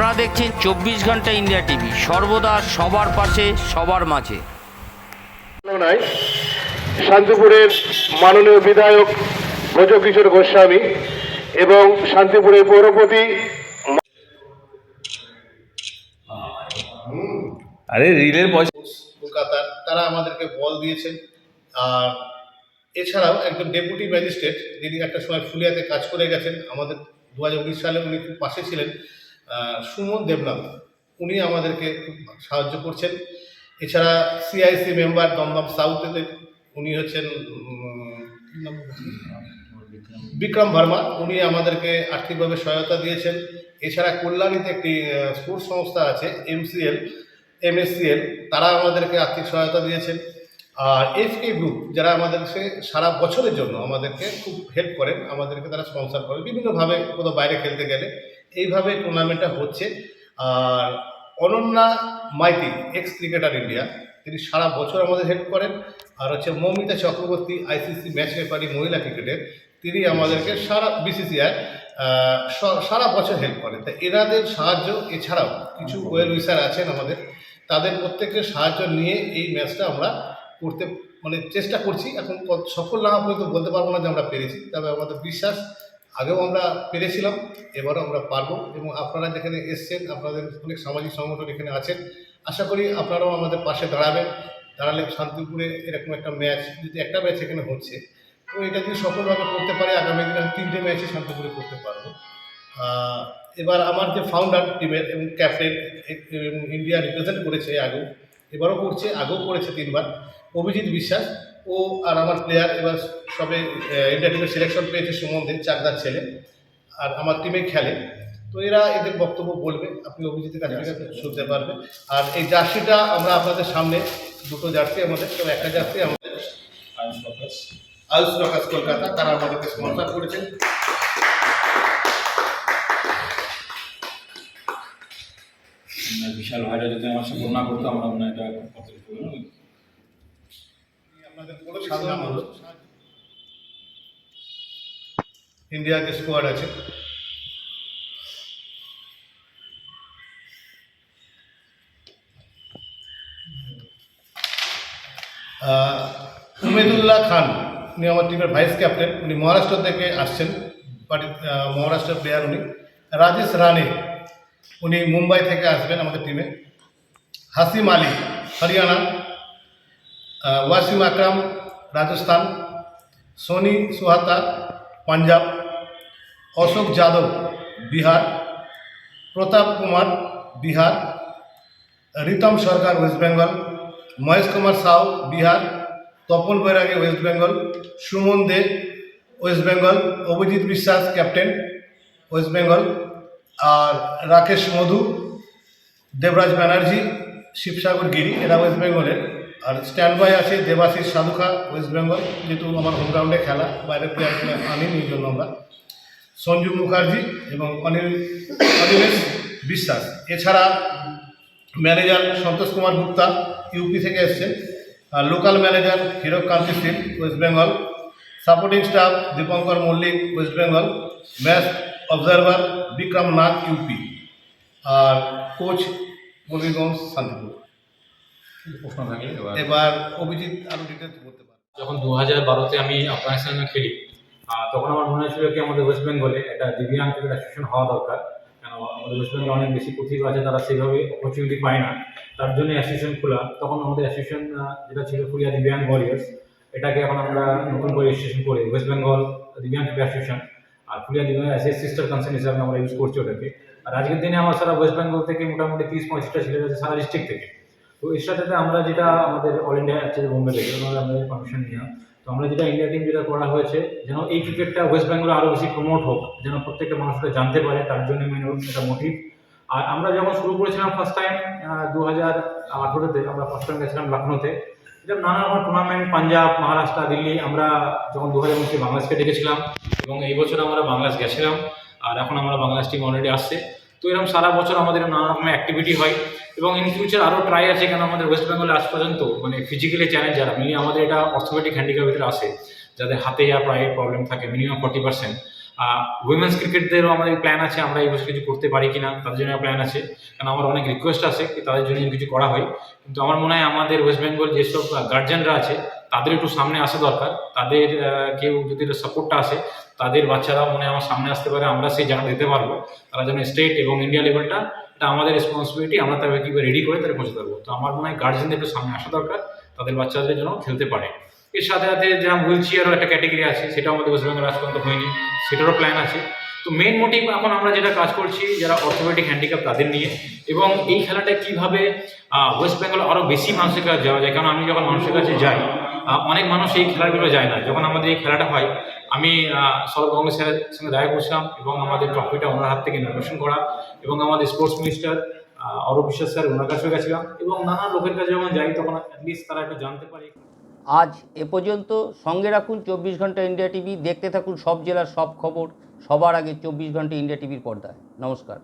আপনারা দেখছেন চব্বিশ ঘণ্টা ইন্ডিয়া টিভি। সর্বদা সবার পাশে সবার মাঝে। শান্তিপুরের মাননীয় বিধায়ক ভোজকিশোর গোস্বামী এবং শান্তিপুরের পৌরপতি আরে রিলের পয়সা কলকাতার তারা আমাদেরকে বল দিয়েছেন। আর এছাড়াও একজন ডেপুটি ম্যাজিস্ট্রেট যিনি একটা সময় ফুলিয়াতে কাজ করে গেছেন আমাদের দু হাজার উনিশ সালে উনি খুব পাশে ছিলেন। সুমন দেবনাথ। উনি আমাদেরকে সাহায্য করছেন। এছাড়া সিআইসি মেম্বার দমদম সাউথেতে উনি হচ্ছেন? বিক্রম ভার্মা। উনি আমাদেরকে আর্থিকভাবে সহায়তা দিয়েছেন। এছাড়া কল্যাণীতে একটি স্পোর্টস সংস্থা আছে এমসিএল এমএসসিএল তারা আমাদেরকে আর্থিক সহায়তা দিয়েছেন। আর এফকে গ্রুপ যারা আমাদেরকে সারা বছরের জন্য আমাদেরকে খুব হেল্প করেন, আমাদেরকে তারা স্পন্সর করেন বিভিন্নভাবে কোথাও বাইরে খেলতে গেলে এইভাবে টুর্নামেন্টটা হচ্ছে। আর Ananya Maiti ex cricketer India তিনি সারা বছর আমাদের হেল্প করেন। আর হচ্ছে Moumita Chakraborty ICC match referee মহিলা ক্রিকেটের তিনি আমাদেরকে সারা বিসিসিআই সারা বছর হেল্প করেন। তা এনাদের সাহায্য, এছাড়াও কিছু ওয়েল উইসার আছেন আমাদের। তাদের প্রত্যেকের সাহায্য নিয়ে এই ম্যাচটা আমরা করতে মানে চেষ্টা করছি। এখন সফল না পর্যন্ত বলতে পারব না যে আমরা পেরেছি। তবে আমাদের বিশ্বাস আগেও আমরা পেরেছিলাম, এবারও আমরা পারব এবং আপনারা যেখানে এসছেন, আপনাদের অনেক সামাজিক সংগঠন এখানে আছেন, আশা করি আপনারাও আমাদের পাশে দাঁড়াবেন। দাঁড়ালে শান্তিপুরে এরকম একটা ম্যাচ, যদি একটা ম্যাচ এখানে হচ্ছে, তো এটা যদি সফলভাবে করতে পারে, আগামী দিনে আমি তিনটে ম্যাচই শান্তিপুরে করতে পারব। এবার আমার যে ফাউন্ডার টিমের এবং ক্যাপ্টেন ইন্ডিয়া রিপ্রেজেন্ট করেছে আগেও, এবারও করছে, আগেও করেছে তিনবার। অভিজিৎ বিশ্বাস ও আর আমার প্লেয়ার এবার সবে ইন্ডিয়া টিমের সিলেকশন পেয়েছে সুমন দে চাকদার ছেলে আর আমার টিমে খেলে। তো এরা এদের বক্তব্য বলবে আপনি অভিজিতের কাছ থেকে শুনতে পারবেন। আর এই জার্সিটা আমরা আপনাদের সামনে দুটো জার্সি আমাদের তো একটা জার্সি আমাদের। আয়ুষ প্রকাশ। কলকাতা তারা আমাদেরকে স্পন্সর করেছেন। বিশাল ভাইরা যদি আমার সাথে না করতো আমরা মনে হয় এটা কত কিছু হলো না। আপনাদের পুরো সাধারণ মানুষ ইন্ডিয়ার যে স্কোয়াড আছে উমেদুল্লাহ খান, উনি আমার টিমের ভাইস ক্যাপ্টেন উনি মহারাষ্ট্র থেকে আসছেন পার্টি মহারাষ্ট্রের প্লেয়ার উনি। রাজেশ রানে উনি মুম্বাই থেকে আসবেন আমাদের টিমে Hashim Ali, Haryana. Wasim Akram, Rajasthan, Soni Suhata, Punjab, Ashok Yadav, Bihar, Pratap Kumar, Bihar, Ritam Sarkar, West Bengal, Mahesh Kumar Shaw Bihar, Tapan Bairagi, West Bengal, Suman De, West Bengal, Abhijit Biswas, captain, West Bengal, আর রাকেশ মধু, দেবরাজ ব্যানার্জি, শিবসাগর গিরি, এরা West বেঙ্গলের। আর stand by আছে Debashis Sadhukha West Bengal যেহেতু আমার home গ্রাউন্ডে খেলা বাইরের player আনিনি এই জন্য আমরা। সঞ্জু মুখার্জি এবং অনিল অনিমেষ বিশ্বাস। এছাড়া ম্যানেজার সন্তোষ কুমার গুপ্তা ইউপি থেকে এসছেন। আর local manager Hirak Kanti Singh West Bengal supporting staff Dipankar Mallick West Bengal match observer Bikram Nath UP আর কোচ মুরগিগঞ্জ শান্তিপুর। প্রশ্ন থাকে এবার অভিজিৎ আরও ডিটেলস বলতে পারে। যখন দু হাজার বারোতে আমি আফগানিস্তানের সঙ্গে খেলি তখন আমার মনে হয়েছিল কি আমাদের ওয়েস্ট বেঙ্গলে একটা দিব্যাং ক্রিকেট অ্যাসোসিয়েশন হওয়া দরকার। কেন আমাদের ওয়েস্ট বেঙ্গলে অনেক বেশি প্রতিভা আছে তারা সেভাবে অপরচুনিটি পায় না। তার জন্য অ্যাসোসিয়েশন খোলা। তখন আমাদের অ্যাসোসিয়েশন যেটা ছিল ফুলিয়া দিব্যাং ওয়ারিয়ার্স এটাকে এখন আমরা নতুন করে রেজিস্ট্রেশন করে ওয়েস্ট বেঙ্গল দিব্যাং ক্রিকেট অ্যাসোসিয়েশন আর ফুলিয়া দিব্যাং অ্যাস এ সিস্টার কনসার্ন হিসাবে আমরা ইউজ করছি ওটাকে। আর আজকের দিনে আমার সারা ওয়েস্ট বেঙ্গল থেকে মোটামুটি তিরিশ পঁয়ত্রিশটা ছেলে আছে সারা ডিস্ট্রিক্ট থেকে। তো এর সাথে আমরা যেটা আমাদের অল ইন্ডিয়া আছে বোম্বে থেকে আমাদের পারমিশন নিয়ে তো আমরা যেটা ইন্ডিয়া টিম যেটা করা হয়েছে, যেন এই ক্রিকেটটা ওয়েস্ট বেঙ্গলে আরও বেশি প্রমোট হোক, যেন প্রত্যেকটা মানুষটা জানতে পারে, তার জন্য মেন এটা মোটিভ আর আমরা যখন শুরু করেছিলাম ফার্স্ট টাইম দু হাজার আঠেরোতে আমরা ফার্স্ট টাইম গেছিলাম লখনৌতে এটা নানা রকম টুর্নামেন্ট পাঞ্জাব, মহারাষ্ট্র, দিল্লি, আমরা যখন দু হাজার উনিশে বাংলাদেশকে ডেকেছিলাম এবং এই বছর আমরা বাংলাদেশ গেছিলাম, আর এখন আমরা বাংলাদেশ টিম অলরেডি আসছে। তো এরকম সারা বছর আমাদের নানা রকমের অ্যাক্টিভিটি হয় এবং ইন ফিউচার আরও ট্রাই আছে কেন আমাদের ওয়েস্ট বেঙ্গলে আজ পর্যন্ত মানে ফিজিক্যালি চ্যালেঞ্জ যারা মিনিমাম আমাদের এটা অর্থোপেডিক হ্যান্ডিক্যাপ ভিতরে আসে যাদের হাতে যা প্রায় প্রবলেম থাকে মিনিমাম ফর্টি পার্সেন্ট উইমেন্স ক্রিকেটদেরও আমাদের প্ল্যান আছে, আমরা এই বছর কিছু করতে পারি কি না তাদের জন্য প্ল্যান আছে। কারণ আমার অনেক রিকোয়েস্ট আছে কি তাদের জন্য কিছু করা হয়। কিন্তু আমার মনে হয় আমাদের ওয়েস্ট বেঙ্গল যেসব গার্জেনরা আছে, তাদের একটু সামনে আসা দরকার। তাদের কেউ যদি সাপোর্টটা আসে তাদের বাচ্চারা মনে আমার সামনে আসতে পারে, আমরা সেই জায়গাটা দিতে পারব। তারা যেন স্টেট এবং ইন্ডিয়া লেভেলটা এটা আমাদের রেসপন্সিবিলিটি আমরা তাদের কীভাবে রেডি করে তাদের পৌঁছে দেবো। তো আমার মনে হয় গার্জেনদের একটু সামনে আসা দরকার, তাদের বাচ্চাদের যেন খেলতে পারে। এর সাথে সাথে যেমন হুইল চেয়ারও একটা ক্যাটেগরি আছে, সেটাও আমাদের ওয়েস্ট বেঙ্গল পর্যন্ত হয়নি, সেটারও প্ল্যান আছে। তো মেন মোটিভ এখন আমরা যেটা কাজ করছি, যারা অর্থোপেডিক হ্যান্ডিক্যাপ তাদের নিয়ে, এবং এই খেলাটা কীভাবে ওয়েস্ট বেঙ্গল আরও বেশি মানুষের কাছে যাওয়া যায় কারণ আমি যখন মানুষের কাছে যাই অনেক মানুষ এই খেলাগুলো যায় না। যখন আমাদের এই খেলাটা হয় আমি সৌরভ কংগ্রেস স্যারের সঙ্গে দেখা করছিলাম এবং আমাদের ট্রফিটা ওনার হাত থেকে নির্বাচন করা এবং আমাদের sports minister Arup Biswas sir ওনার কাছে গেছিলাম এবং নানা লোকের কাছে যখন যাই তখন অ্যাটলিস্ট তারা একটু জানতে পারি। আজ এ পর্যন্ত সঙ্গে রাখুন চব্বিশ ঘণ্টা ইন্ডিয়া টিভি দেখতে থাকুন সব জেলার সব খবর, সবার আগে চব্বিশ ঘণ্টা ইন্ডিয়া টিভির পর্দায়। নমস্কার।